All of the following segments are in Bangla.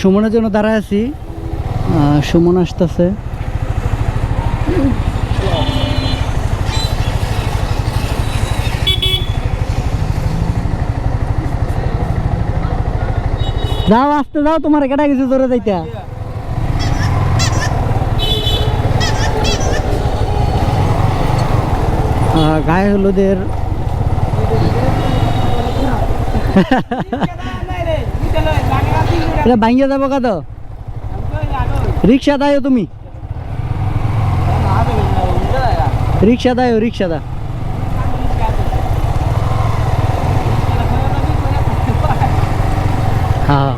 সুমনের জন্য দাঁড়ায় আছি। সুমন আসতেছে। যাও, আসতে যাও, তোমার কেটা কিছু ধরে যাইতা। গায়ে হলুদের এটা ভাঙ্গিয়ে যাব কত? রিক্সা দাও তুমি। রিক্সা দাও রিক্সা দা হ্যাঁ।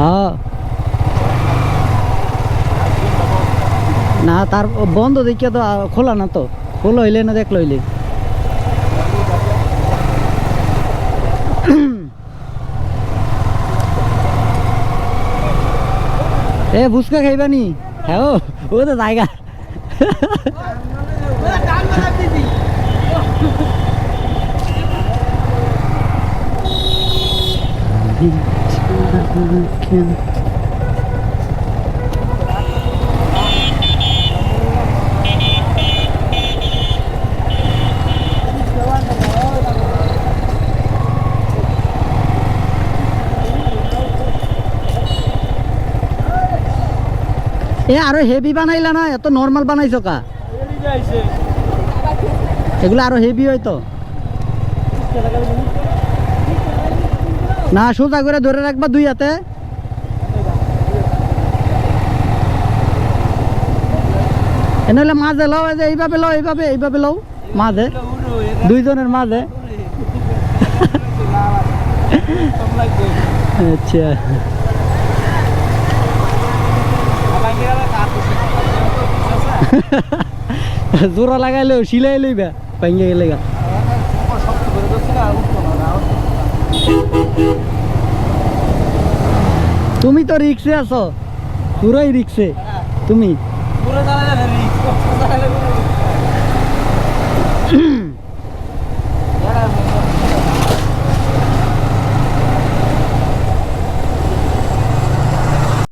হ্যাঁ। না তার বন্ধ দেখিয়া তো খোলা না তো। খোলা হইলে না দেখল হইলে। এ ফুচকা খাইবানি হ্যাঁ ও, তো জায়গা। এ আরও হেভি বানাইলা না এত নর্মাল বানাইছো কা? এগুলো আরও হেভি হয়তো না, সোজা করে ধরে রাখবা দুই হাতে। এনেহলে মাঝে লও যে এইভাবে লও, এইভাবে এইভাবে লও, মাঝে। দুইজনের মাঝে। আচ্ছা। জোড়া লাগাইলেও, সিলাই লইবা, ভাঙ্গে গেলে গা। তুমি তো রিক্সে আছো। পুরোই রিক্সে। তুমি? পুরো